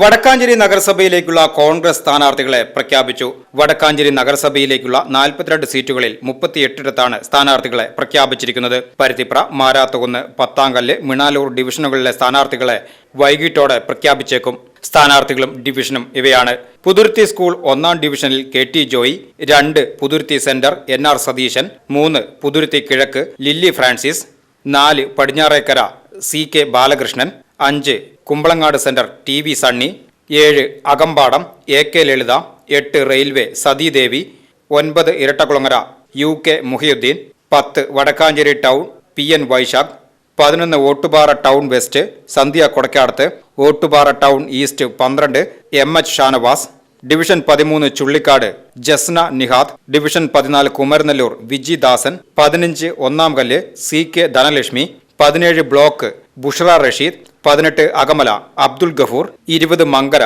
വടക്കാഞ്ചേരി നഗരസഭയിലേക്കുള്ള കോൺഗ്രസ് സ്ഥാനാർത്ഥികളെ പ്രഖ്യാപിച്ചു. വടക്കാഞ്ചേരി നഗരസഭയിലേക്കുള്ള നാൽപ്പത്തിരണ്ട് സീറ്റുകളിൽ മുപ്പത്തിയെട്ടിടത്താണ് സ്ഥാനാർത്ഥികളെ പ്രഖ്യാപിച്ചിരിക്കുന്നത്. പരുത്തിപ്ര മാരാത്തുകുന്ന് പത്താങ്കല്ല് മിണാലൂർ ഡിവിഷനുകളിലെ സ്ഥാനാർത്ഥികളെ വൈകിട്ടോടെ പ്രഖ്യാപിച്ചേക്കും. സ്ഥാനാർത്ഥികളും ഡിവിഷനും ഇവയാണ്. പുതുരുത്തി സ്കൂൾ ഒന്നാം ഡിവിഷനിൽ കെ ടി ജോയി രണ്ട് Puthuruthy centre N R Satheesan മൂന്ന് പുതുരുത്തി കിഴക്ക് ലില്ലി ഫ്രാൻസിസ് നാല് പടിഞ്ഞാറേക്കര സി കെ ബാലകൃഷ്ണൻ അഞ്ച് Kumbalangad centre T V Sunny ഏഴ് അകമ്പാടം എ കെ ലളിത എട്ട് റെയിൽവേ സതീദേവി ഒൻപത് ഇരട്ടകുളങ്ങര യു കെ മുഹിയുദ്ദീൻ പത്ത് Wadakkanchery town P N Vaishakh പതിനൊന്ന് Ottupara town west Sandhya Kodakkadath Ottupara town east പന്ത്രണ്ട് എം എച്ച് ഷാനവാസ് ഡിവിഷൻ പതിമൂന്ന് ചുള്ളിക്കാട് ജസ്ന നിഹാദ് ഡിവിഷൻ പതിനാല് കുമരനെല്ലൂർ വിജി ദാസൻ പതിനഞ്ച് ഒന്നാം കല്ല് സി കെ ധനലക്ഷ്മി പതിനേഴ് ബ്ലോക്ക് ബുഷറ റഷീദ് പതിനെട്ട് അകമല അബ്ദുൽ ഗഫൂർ ഇരുപത് മങ്കര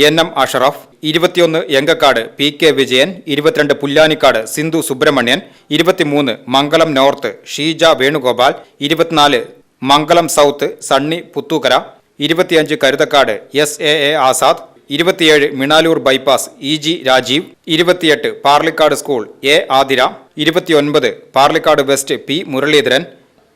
എൻ എം അഷറഫ് ഇരുപത്തിയൊന്ന് എങ്കക്കാട് പി കെ വിജയൻ ഇരുപത്തിരണ്ട് പുല്ലാനിക്കാട് സിന്ധു സുബ്രഹ്മണ്യൻ ഇരുപത്തിമൂന്ന് മംഗളം നോർത്ത് ഷീജ വേണുഗോപാൽ ഇരുപത്തിനാല് മംഗളം സൗത്ത് സണ്ണി പുത്തൂക്കര ഇരുപത്തിയഞ്ച് Karuthakkad S A A Azad ഇരുപത്തിയേഴ് Minaloor bypass E G Rajeev ഇരുപത്തിയെട്ട് പാർലിക്കാട് സ്കൂൾ എ ആതിര ഇരുപത്തിയൊൻപത് പാർലിക്കാട് വെസ്റ്റ് പി മുരളീധരൻ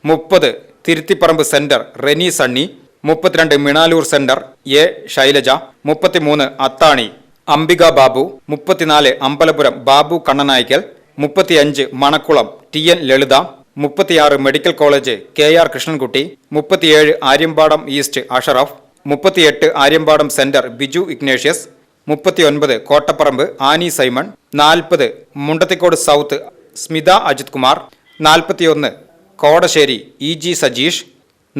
മുപ്പത് തിരുത്തിപ്പറമ്പ് സെന്റർ റെനി സണ്ണി മുപ്പത്തിരണ്ട് മിണാലൂർ സെന്റർ എ ശൈലജ മുപ്പത്തിമൂന്ന് അത്താണി അംബിക ബാബു മുപ്പത്തിനാല് അമ്പലപുരം ബാബു കണ്ണനായ്ക്കൽ മുപ്പത്തിയഞ്ച് മണക്കുളം ടി എൻ ലളിത മുപ്പത്തിയാറ് medical college K R Krishnankutty മുപ്പത്തിയേഴ് ആര്യമ്പാടം ഈസ്റ്റ് അഷറഫ് മുപ്പത്തിയെട്ട് ആര്യമ്പാടം സെന്റർ ബിജു ഇഗ്നേഷ്യസ് മുപ്പത്തിയൊൻപത് കോട്ടപ്പറമ്പ് ആനി സൈമൺ നാൽപ്പത് മുണ്ടത്തിക്കോട് സൗത്ത് സ്മിത അജിത് കുമാർ നാൽപ്പത്തിയൊന്ന് കോടശ്ശേരി ഇ ജി സജീഷ്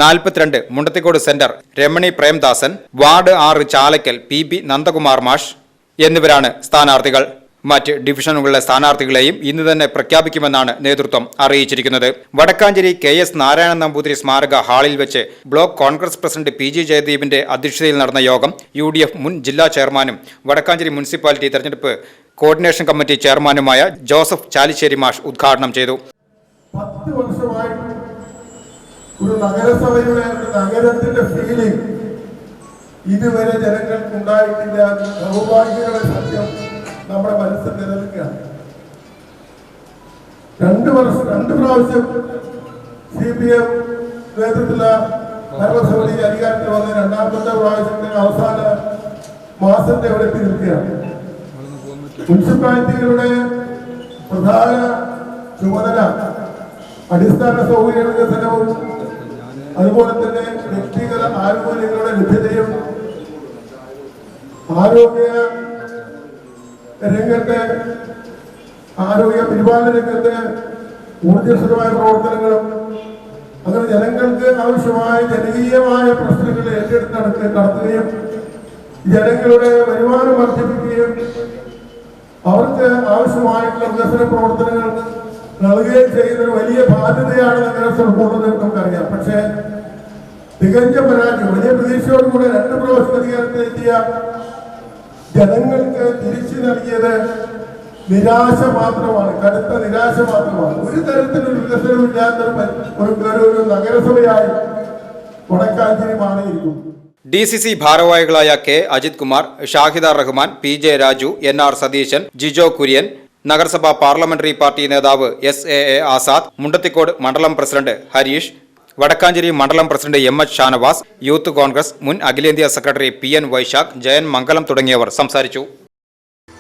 നാൽപ്പത്തിരണ്ട് മുണ്ടത്തിക്കോട് സെന്റർ രമണി പ്രേംദാസൻ വാർഡ് ആറ് ചാലക്കൽ പി ബി നന്ദകുമാർ മാഷ് എന്നിവരാണ് സ്ഥാനാർത്ഥികൾ. മറ്റ് ഡിവിഷനുകളിലെ സ്ഥാനാർത്ഥികളെയും ഇന്ന് തന്നെ പ്രഖ്യാപിക്കുമെന്നാണ് നേതൃത്വം അറിയിച്ചിരിക്കുന്നത്. വടക്കാഞ്ചേരി കെ എസ് നാരായണൻ നമ്പൂതിരി സ്മാരക ഹാളിൽ വെച്ച് block Congress president P G ജയദീപിന്റെ അധ്യക്ഷതയിൽ നടന്ന യോഗം യു മുൻ ജില്ലാ ചെയർമാനും വടക്കാഞ്ചേരി മുനിസിപ്പാലിറ്റി തെരഞ്ഞെടുപ്പ് കോർഡിനേഷൻ കമ്മിറ്റി ചെയർമാനുമായ ജോസഫ് ചാലിശ്ശേരി മാഷ് ഉദ്ഘാടനം ചെയ്തു. പത്ത് വർഷമായി ഒരു നഗരസഭയുടെ നഗരത്തിന്റെ ഫീലിംഗ് ഇതുവരെ ജനങ്ങൾക്ക് ഉണ്ടായിട്ടില്ല ദൗർഭാഗ്യങ്ങളുടെ സത്യം നമ്മുടെ മനസ്സിൽ നിലനിൽക്കുകയാണ്. രണ്ട് വർഷം രണ്ട് പ്രാവശ്യം സി പി എം നേതൃത്വത്തിലുള്ള ഭരണസമിതി അധികാരത്തിൽ വന്ന് രണ്ടാമത്തെ പ്രാവശ്യത്തിന് അവസാന മാസത്തെ അവിടെ എത്തി നിൽക്കുകയാണ്. മുനിസിപ്പാലിറ്റികളുടെ പ്രധാന ചുമതല അടിസ്ഥാന സൗകര്യ വികസനവും അതുപോലെ തന്നെ വ്യക്തിഗത ആനുകൂല്യങ്ങളുടെ ലഭ്യതയും ആരോഗ്യ രംഗത്തെ ആരോഗ്യ പരിപാലന രംഗത്തെ ഊർജസ്വലമായ പ്രവർത്തനങ്ങളും അങ്ങനെ ജനങ്ങൾക്ക് ആവശ്യമായ ജനകീയമായ പ്രശ്നങ്ങൾ ഏറ്റെടുത്ത് നടത്തുകയും ജനങ്ങളുടെ വരുമാനം വർദ്ധിപ്പിക്കുകയും അവർക്ക് ആവശ്യമായിട്ടുള്ള വികസന പ്രവർത്തനങ്ങൾ നൽകുകയും ചെയ്യുന്ന ഒരു വലിയ ബാധ്യതയാണ് നഗരസഭക്കുള്ളത് നമുക്കറിയാം. പക്ഷേ തികഞ്ഞ പരാജയം വലിയ പ്രതീക്ഷയോടുകൂടെ രണ്ട് പ്രാവശ്യം അധികാരത്തിലെത്തിയ ജനങ്ങൾക്ക് തിരിച്ചു നൽകിയത് നിരാശ മാത്രമാണ് കടുത്ത നിരാശ മാത്രമാണ്. ഒരു തരത്തിലൊരു വികസനമില്ലാത്ത ഒരു ഒരു നഗരസഭയായി വടക്കാഞ്ചേരി മാറിയിരിക്കുന്നു. ഡി സി സി ഭാരവാഹികളായ K. Ajith Kumar Shahida Rahman P. J. Raju N. R. Satheesan Jijo Kurian നഗരസഭാ പാർലമെന്ററി പാർട്ടി നേതാവ് S A A Azad Mundathikode മണ്ഡലം പ്രസിഡന്റ് ഹരീഷ് വടക്കാഞ്ചേരി മണ്ഡലം president M H Shanavas youth Congress മുൻ അഖിലേന്ത്യാ secretary P N Vaishakh Jayan Mangalam തുടങ്ങിയവർ സംസാരിച്ചു.